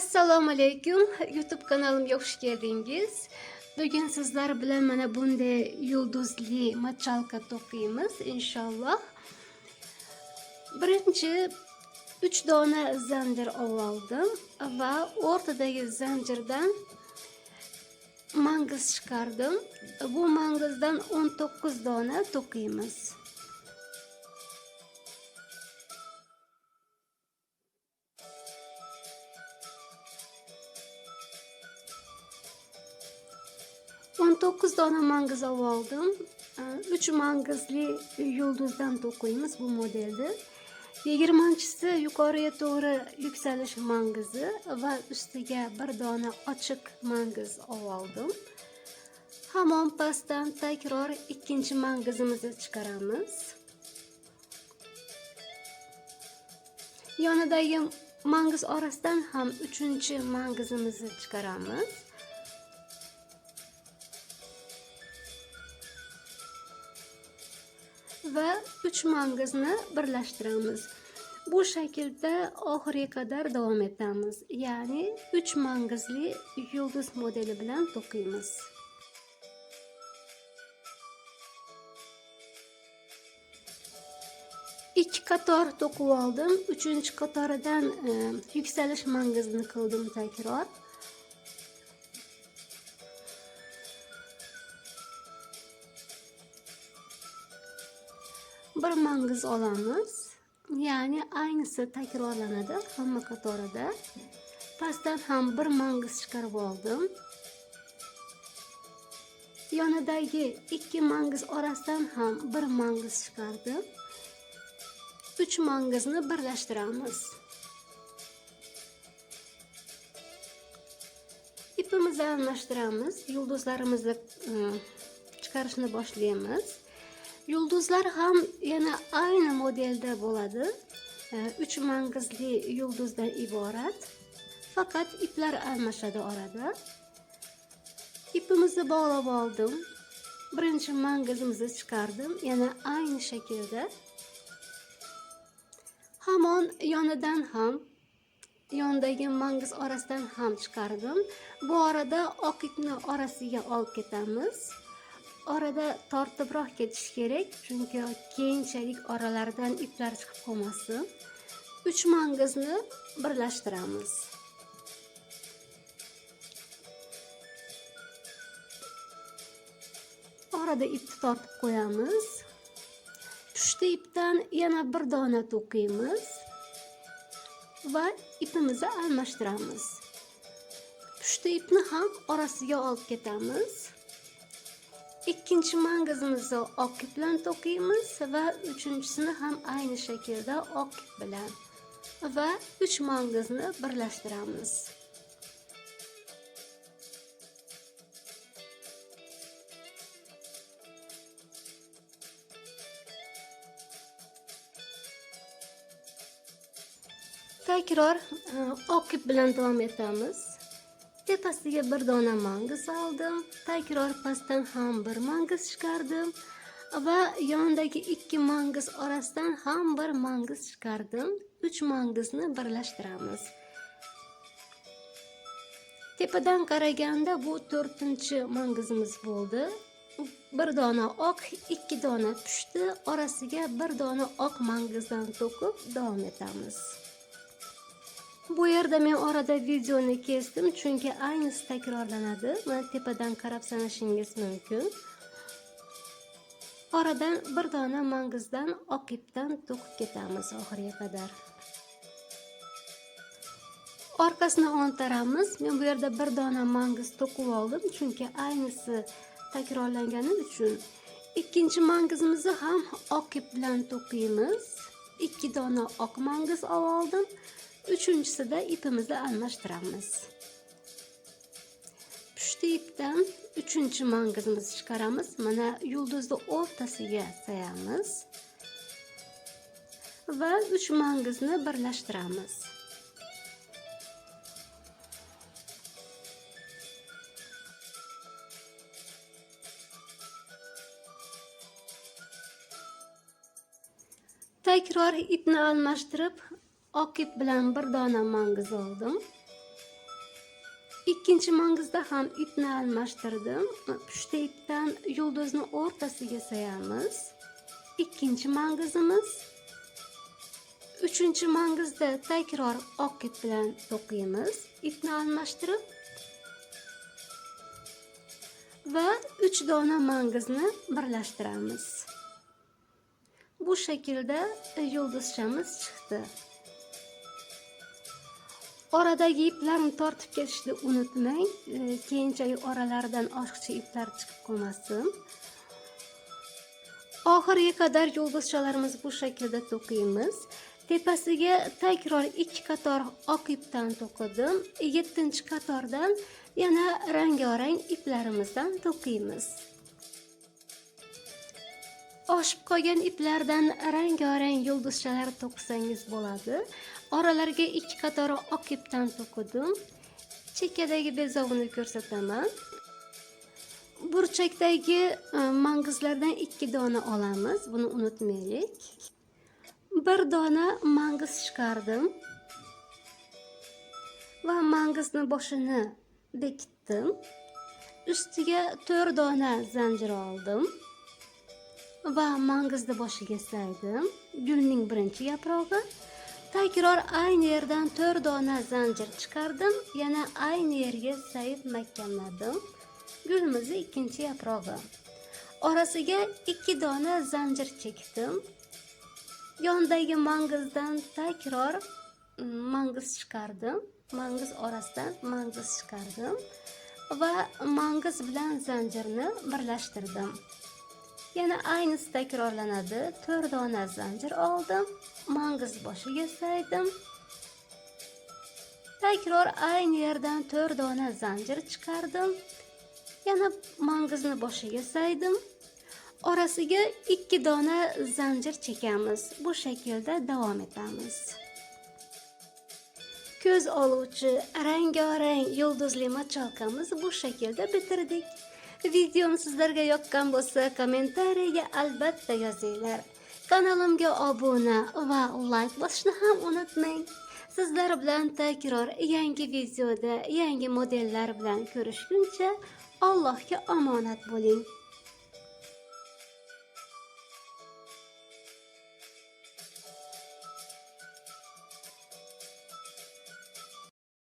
assalomu alaykum youtube kanalimga xush keldingiz bugun sizlar bilan mana bunday yulduzli machalka to'qiymiz inshaalloh birinchi uch dona zanjir oldim va o'rtadagi zanjirdan mangiz chiqardim bu mangizdan 19 dona to'qiymiz o'n to'qqiz dona mangiz oldim uch mangizli yulduzdan to'qiymiz bu modelni yigirmanchisi yuqoriga to'g'ri yuksalish mangizi va ustiga bir dona ochiq mangiz oldim hamon pastdan takror ikkinchi mangizimizni chiqaramiz yonidagi mangiz orasidan ham uchinchi mangizimizni chiqaramiz va uch mangizni birlashtiramiz bu shaklda oxiriga qadar davom etamiz ya'ni uch mangizli yulduz modeli bilan to'qiymiz ikki qator to'qib oldim uchinchi qatoridan e, yuksalish mangizni qildim takror bir mangiz olamiz ya'ni aynisi takrorlanadi hamma qatorida pastdan ham bir mangiz chiqarib oldim yonidagi ikki mangiz orasidan ham bir mangiz chiqardim uch mangizni birlashtiramiz ipimizni almashtiramiz yulduzlarimizni chiqarishni boshlaymiz yulduzlar ham yana aynı modelda bo'ladi uch mangizli yulduzdan iborat. Faqat iplar almashadi orada. İpimizni bog'lab oldim. Birinchi mangizimizni chiqardim. Yana aynı shaklda. Hamon yonidan ham yonidagi mangiz orasidan ham chiqardim. Bu orada oq ipni orasiga olib ketamiz orada tortibroq ketish kerak chunki keyinchalik oralaridan iplar chiqib qolmasin. Uch mangizni birlashtiramiz. Orada ipni tortib qo'yamiz. Pushti ipdan yana bir dona to'qiymiz va ipimizni almashtiramiz. Pushti ipni ham orasiga olib ketamiz. Ikkinchi mangizimizni oq ip bilan to'qiymiz va uchinchisini ham ayni shaklda oq ip bilan va uch mangizni birlashtiramiz. Takror e, oq ip bilan davom etamiz. Tepasiga bir dona mangiz oldim takror pastdan ham bir mangiz chiqardim va yonidagi ikki mangiz orasidan ham bir mangiz chiqardim uch mangizni birlashtiramiz tepadan qaraganda bu to'rtinchi mangizimiz bo'ldi bir dona oq ikki dona pushti orasiga bir dona oq mangizdan to'qib davom etamiz bu yerda men orada videoni kesdim chunki aynisi takrorlanadi mana tepadan qarab sanashingiz mumkin oradan bir dona mangizdan oq ipdan to'qib ketamiz oxiriga qadar orqasini o'ntaramiz men bu yerda bir dona mangiz to'qib oldim chunki aynisi takrorlangani uchun ikkinchi mangizimizni ham oq ip bilan to'qiymiz ikki dona oq mangiz oldim uchinchisida ipimizni almashtiramiz pushti ipdan uchinchi mangizimizni chiqaramiz mana yulduzni o'rtasiga sayamiz va uch mangizni birlashtiramiz takror ipni almashtirib oq ip bilan bir dona mangiz oldim ikkinchi mangizda ham ipni almashtirdim. Pushta ipdan yulduzni o'rtasiga sayamiz. İkkinchi mangizimiz uchinchi mangizda takror oq ip bilan to'qiymiz ipni almashtirib. Va uch dona mangizni birlashtiramiz. Bu shaklda yulduzchamiz chiqdi oradagi iplarni tortib ketishni unutmang e, keyinchalik oralaridan oshiqcha iplar chiqib qolmasin. Oxiriga qadar yulduzchalarimizni bu shaklda to'qiymiz. Tepasiga takror ikki qator oq ipdan to'qidim. Yettinchi qatordan yana rangorang iplarimizdan to'qiymiz. Oshib qolgan iplardan rangorang yulduzchalar to'qisangiz bo'ladi. Oralariga ikki qator oq ipdan to'qidim. Chekkadagi bezovni ko'rsataman. Burchakdagi e, mangizlardan ikki dona olamiz. Buni unutmaylik. Bir dona mangiz chiqardim. Va mangizni boshini bekitdim. Ustiga to'rt dona zanjir oldim. Va mangizni boshiga saydim. Gulning birinchi yaprog'i takror ayni yerdan to'rt dona zanjir chiqardim yana ayni yerga sayib mahkamladim gulimizni ikkinchi yaprog'i orasiga ikki dona zanjir chekdim yondagi mangizdan takror mm, mangiz chiqardim mangiz orasidan mangiz chiqardim va mangiz bilan zanjirni birlashtirdim yana aynisi takrorlanadi to'rt dona zanjir oldim mangiz boshiga saydim takror ayni yerdan to'rt dona zanjir chiqardim yana mangizni boshiga saydim orasiga ikki dona zanjir chekamiz bu shaklda davom etamiz ko'z oluvchi rangorang yulduzli machalkamiz bu shaklda bitirdik videom sizlarga yoqqan bo'lsa kommentariyaga albatta yozinglar. Kanalimga obuna va layk bosishni ham unutmang. Sizlar bilan takror yangi videoda yangi modellar bilan ko'rishguncha allohga omonat bo'ling.